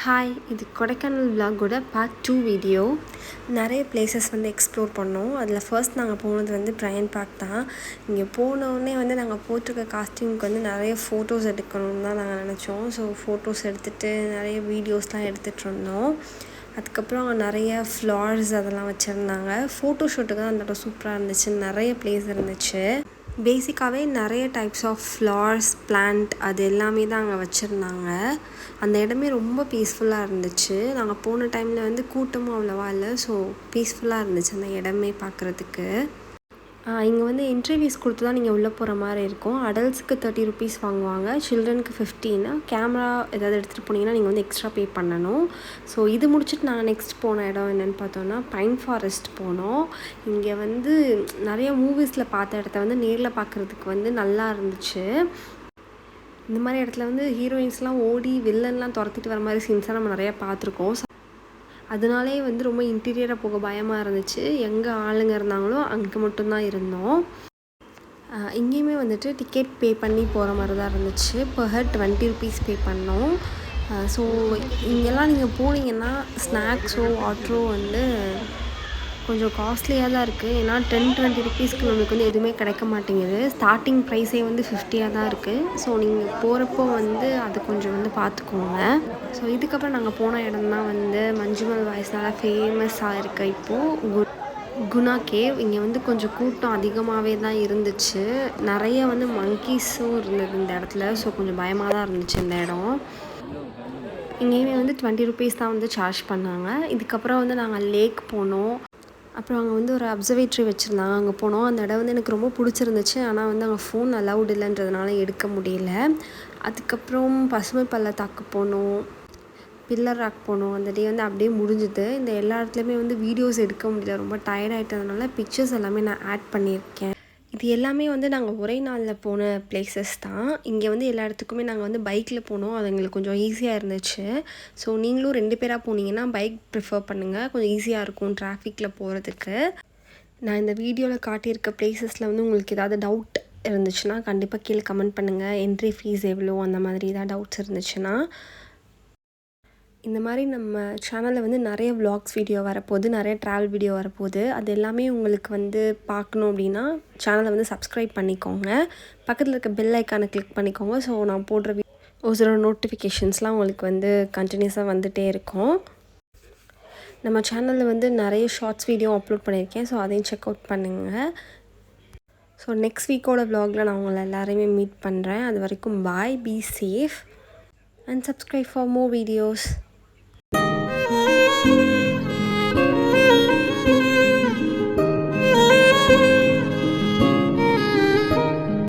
Hi இது கொடைக்கானல் விலாகோட part two video நிறைய பிளேசஸ் வந்து எக்ஸ்ப்ளோர் பண்ணோம். அதில் ஃபர்ஸ்ட் நாங்கள் போனது வந்து ப்ரையன் பார்க் தான். இங்கே போனோடனே வந்து நாங்கள் போட்டிருக்க காஸ்டியூமுக்கு வந்து நிறைய ஃபோட்டோஸ் எடுக்கணும்னு தான் நாங்கள் நினச்சோம். ஸோ ஃபோட்டோஸ் எடுத்துகிட்டு நிறைய வீடியோஸ்லாம் எடுத்துகிட்டு இருந்தோம். அதுக்கப்புறம் அங்கே நிறைய ஃப்ளார்ஸ் அதெல்லாம் வச்சுருந்தாங்க. ஃபோட்டோ ஷூட்டுக்கு தான் அந்த இடம் சூப்பராக இருந்துச்சு. நிறைய பிளேஸ் இருந்துச்சு. பேசிக்காகவே நிறைய டைப்ஸ் ஆஃப் ஃப்ளார்ஸ் பிளான்ட் அது எல்லாமே தான் அங்கே வச்சுருந்தாங்க. அந்த இடமே ரொம்ப பீஸ்ஃபுல்லாக இருந்துச்சு. நாங்கள் போன டைமில் வந்து கூட்டமும் அவ்வளோவா இல்லை. ஸோ பீஸ்ஃபுல்லாக இருந்துச்சு அந்த இடமே பார்க்குறதுக்கு இங்கே வந்து இன்டர்வியூஸ் கொடுத்து தான் நீங்கள் உள்ளே போகிற மாதிரி இருக்கும். அடல்ட்ஸுக்கு தேர்ட்டி ருபீஸ் வாங்குவாங்க. சில்ட்ரனுக்கு ஃபிஃப்டின்னா கேமரா ஏதாவது எடுத்துகிட்டு போனீங்கன்னா நீங்கள் வந்து எக்ஸ்ட்ரா பே பண்ணணும். ஸோ இது முடிச்சுட்டு நாங்கள் நெக்ஸ்ட் போன இடம் என்னென்னு பார்த்தோன்னா பைன் ஃபாரஸ்ட் போனோம். இங்கே வந்து நிறைய மூவிஸில் பார்த்த இடத்த வந்து நேரில் பார்க்குறதுக்கு வந்து நல்லா இருந்துச்சு. இந்த மாதிரி இடத்துல வந்து ஹீரோயின்ஸ்லாம் ஓடி வில்லன்லாம் துரத்திட்டு வர மாதிரி சீன்ஸாக நம்ம நிறையா பார்த்துருக்கோம். அதனாலே வந்து ரொம்ப இன்டீரியராக போக பயமாக இருந்துச்சு. எங்கே ஆளுங்க இருந்தாங்களோ அங்கே மட்டும்தான் இருந்தோம். இங்கேயுமே வந்துட்டு டிக்கெட் பே பண்ணி போகிற மாதிரி தான் இருந்துச்சு. Per head twenty rupees pay பண்ணோம். ஸோ இங்கெல்லாம் நீங்கள் போனீங்கன்னா ஸ்நாக்ஸோ வாட்டரோ வந்து கொஞ்சம் காஸ்ட்லியாக தான் இருக்குது ஏன்னா டென் டுவெண்ட்டி ருபீஸ்க்கு நம்மளுக்கு வந்து எதுவுமே கிடைக்க மாட்டேங்குது. ஸ்டார்டிங் ப்ரைஸே வந்து ஃபிஃப்டியாக தான் இருக்குது ஸோ நீங்கள் போகிறப்போ வந்து அது கொஞ்சம் வந்து பார்த்துக்கோங்க ஸோ இதுக்கப்புறம் நாங்கள் போன இடம் தான் வந்து மஞ்சுமல் வாய்ஸ்னால ஃபேமஸாக இருக்க இப்போது கு குணா கேவ் இங்கே வந்து கொஞ்சம் கூட்டம் அதிகமாகவே தான் இருந்துச்சு. நிறைய வந்து மங்கீஸும் இருந்தது இந்த இடத்துல. ஸோ கொஞ்சம் பயமாக தான் இருந்துச்சு இந்த இடம். இங்கேயுமே வந்து டுவெண்ட்டி ருபீஸ் தான் வந்து சார்ஜ் பண்ணாங்க. இதுக்கப்புறம் வந்து நாங்கள் லேக் போனோம். அப்புறம் அங்கே வந்து ஒரு அப்சர்வேட்ரி வச்சுருந்தாங்க. அங்கே போனோம். அந்த இடம் வந்து எனக்கு ரொம்ப பிடிச்சிருந்துச்சு. ஆனால் வந்து அங்கே ஃபோன் அலவுட் இல்லைன்றதுனால எடுக்க முடியல. அதுக்கப்புறம் பசுமை பள்ளத்தாக்கு போனோம். பில்லர் ராக் போனோம். அந்த டே வந்து அப்படியே முடிஞ்சுது. இந்த எல்லா இடத்துலையுமே வந்து வீடியோஸ் எடுக்க முடியல. ரொம்ப டயர்ட் ஆகிட்டதுனால பிக்சர்ஸ் எல்லாமே நான் ஆட் பண்ணியிருக்கேன். இது எல்லாமே வந்து நாங்கள் ஒரே நாளில் போன பிளேசஸ் தான். இங்கே வந்து எல்லா இடத்துக்குமே நாங்கள் வந்து பைக்கில் போனோம். அது எங்களுக்கு கொஞ்சம் ஈஸியாக இருந்துச்சு. ஸோ நீங்களும் ரெண்டு பேராக போனீங்கன்னா பைக் ப்ரிஃபர் பண்ணுங்கள் கொஞ்சம் ஈஸியாக இருக்கும் டிராஃபிக்கில் போகிறதுக்கு நான் இந்த வீடியோவில் காட்டியிருக்க பிளேசஸில் வந்து உங்களுக்கு ஏதாவது டவுட் இருந்துச்சுன்னா கண்டிப்பாக கீழே கமெண்ட் பண்ணுங்கள் என்ட்ரி ஃபீஸ் எவ்வளோ? அந்த மாதிரி ஏதாவது டவுட்ஸ் இருந்துச்சுன்னா. இந்த மாதிரி நம்ம சேனலில் வந்து நிறைய vlogs வீடியோ வரப்போகுது நிறைய ட்ராவல் வீடியோ வரப்போகுது. அது எல்லாமே உங்களுக்கு வந்து பார்க்கணும் அப்படின்னா சேனலை வந்து சப்ஸ்கிரைப் பண்ணிக்கோங்க. பக்கத்தில் இருக்க பெல் ஐக்கானை கிளிக் பண்ணிக்கோங்க. ஸோ நான் போடுற ஒரு சில நோட்டிஃபிகேஷன்ஸ்லாம் உங்களுக்கு வந்து கண்டினியூஸாக வந்துகிட்டே இருக்கும். நம்ம சேனலில் வந்து நிறைய ஷார்ட்ஸ் வீடியோ அப்லோட் பண்ணியிருக்கேன். ஸோ அதையும் செக் அவுட் பண்ணுங்கள் ஸோ நெக்ஸ்ட் வீக்கோட வ்ளாகில் நான் உங்களை எல்லாரையுமே மீட் பண்ணுறேன் அது வரைக்கும் bye be safe and subscribe for more videos